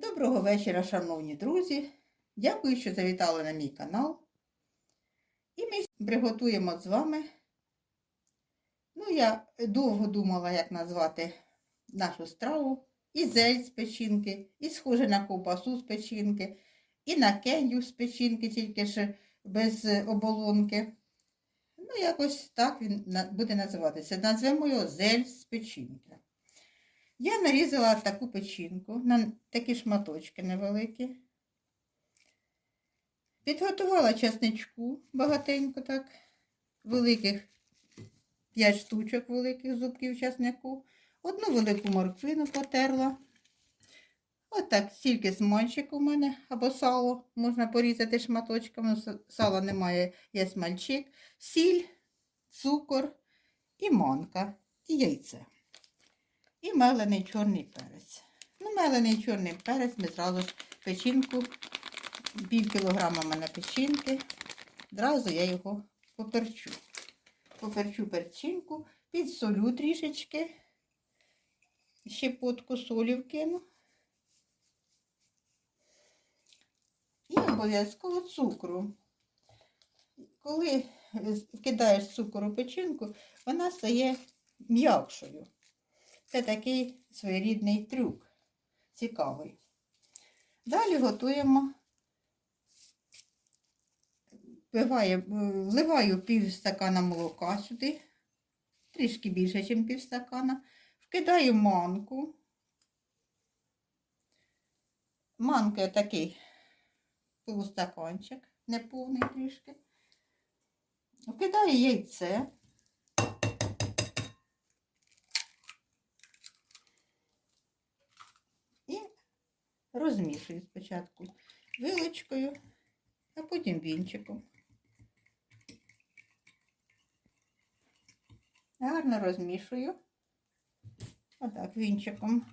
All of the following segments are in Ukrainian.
Доброго вечора, шановні друзі. Дякую, що завітали на мій канал. І ми приготуємо з вами. Ну, я довго думала, як назвати нашу страву. І зель з печінки, і схоже на ковбасу з печінки, і на кеню з печінки, тільки ж без оболонки. Ну, якось так він буде називатися. Назвемо його зель з печінки. Я нарізала таку печінку на такі шматочки невеликі. Підготувала чесничку багатенько так, великих 5 штучок великих зубків чеснику. Одну велику морквину потерла. Отак, стільки смальчик у мене, або сало можна порізати шматочками. Сала немає, є смальчик, сіль, цукор і манка, і яйце. І мелений чорний перець. Ну, мелений чорний перець ми зразу ж печінку, пів кілограма мене печінки. Зразу я його поперчу. Поперчу перчинку, підсолю трішечки. Щепотку солі вкину. І обов'язково цукру. Коли кидаєш цукор у печінку, вона стає м'якшою. Це такий своєрідний трюк. Цікавий. Далі готуємо, вливаю, вливаю пів стакана молока сюди, трішки більше, ніж пів стакана. Вкидаю манку. Манка такий полустаканчик, неповний трішки. Вкидаю яйце. І розмішую спочатку вилочкою, а потім вінчиком. Гарно розмішую. Отак вінчиком.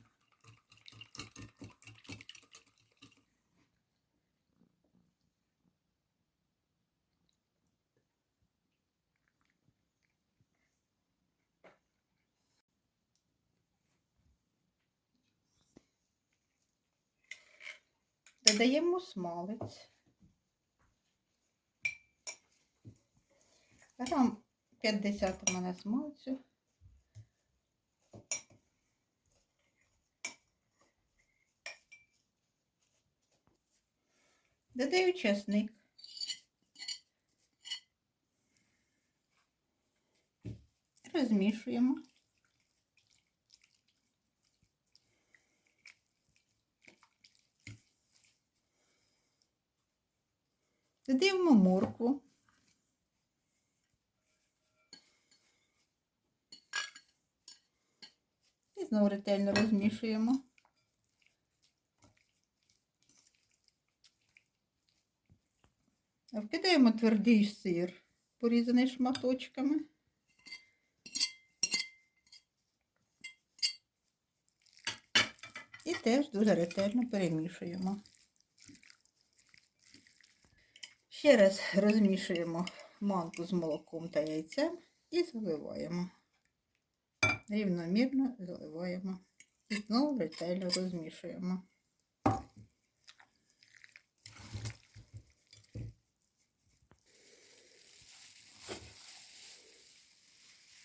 Додаємо смалець. Грам 50 у мене смальцю. Додаю чесник. Розмішуємо. Додаємо моркву. І знову ретельно розмішуємо. Вкидаємо твердий сир, порізаний шматочками. І теж дуже ретельно перемішуємо. Ще раз розмішуємо манку з молоком та яйцем і заливаємо. Рівномірно заливаємо. І знову ретельно розмішуємо.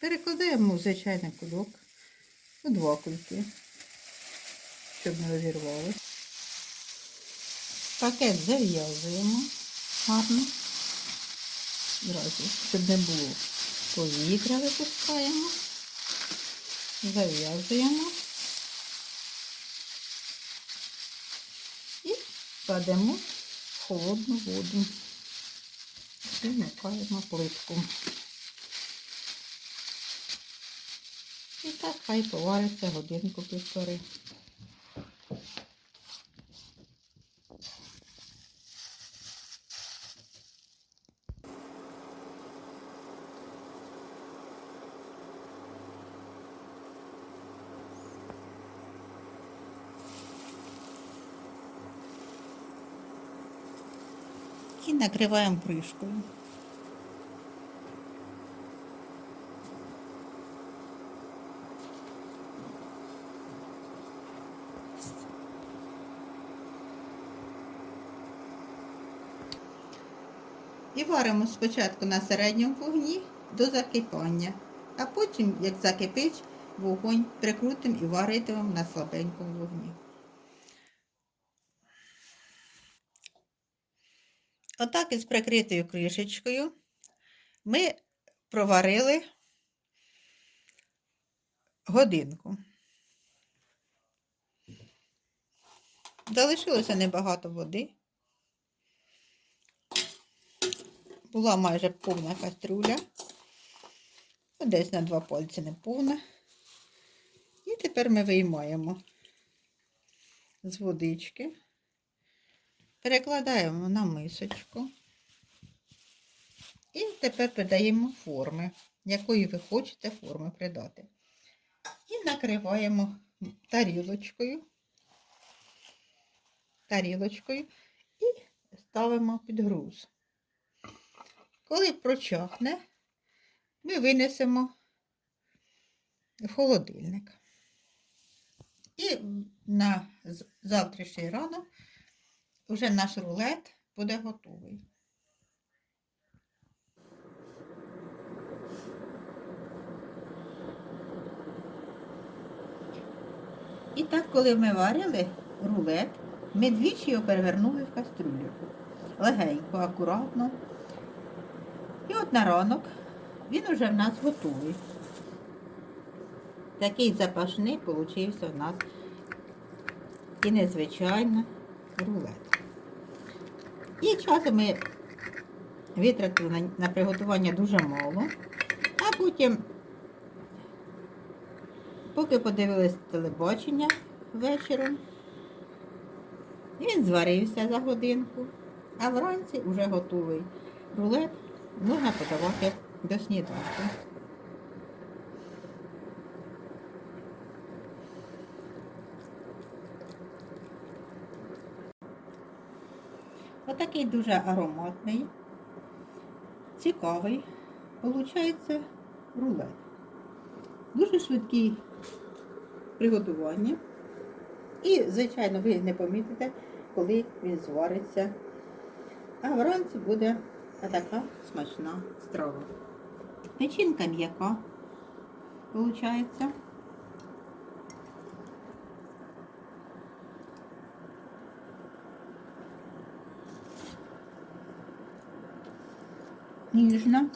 Перекладаємо в звичайний кульок у два кульки, щоб не розірвалося. Пакет зав'язуємо гарно. Зразу, щоб не було повітря випускаємо, зав'язуємо і кладемо в холодну воду. І вмикаємо плитку. І так хай повариться годинку півтори. і накриваємо кришкою. І варимо спочатку на середньому вогні до закипання, а потім, як закипить, вогонь прикрутимо і варитимемо на слабенькому вогні. Отак із прикритою кришечкою ми проварили годинку. Залишилося небагато води. Була майже повна каструля. Ну, Десь на два пальці не повна. І тепер ми виймаємо з водички, перекладаємо на мисочку. І тепер придаємо форми, якої ви хочете форми придати. І накриваємо тарілочкою, тарілочкою і ставимо під груз. Коли прочахне, ми винесемо в холодильник. І на завтрашній ранок вже наш рулет буде готовий. І так, коли ми варили рулет, ми двічі його перевернули в каструлю. Легенько, акуратно. І от на ранок він уже в нас готовий. Такий запашний получився в нас і незвичайно рулет. І часу ми витратили на, приготування дуже мало, а потім, поки подивились телебачення вечором, він зварився за годинку, а вранці вже готовий рулет можна подавати до сніданку. Отакий дуже ароматний, цікавий, получається рулет. Дуже швидкі приготування. І, звичайно, ви не помітите, коли він звариться. А вранці буде така смачна страва. Печінка м'яка, виходить. Ніжна.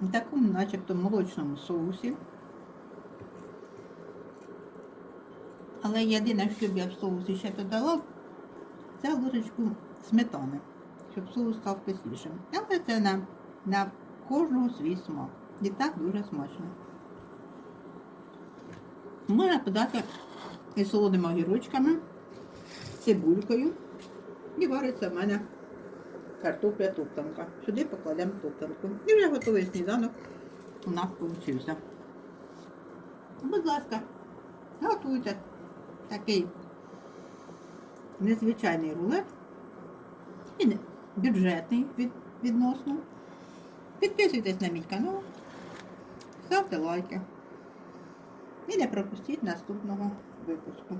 В такому начебто молочному соусі. Але єдине, що б я в соусі ще додала, це ложечку сметани, щоб соус став кислішим. Але це на, на кожного свій смак. І так дуже смачно. Можна подати із солодими огірочками, цибулькою. І вариться в мене картопля туптанка. Сюди покладемо туптанку. І вже готовий сніданок у нас вийшов. Будь ласка, готуйте такий незвичайний рулет. Він бюджетний від, відносно. Підписуйтесь на мій канал, ставте лайки. І не пропустіть наступного випуску.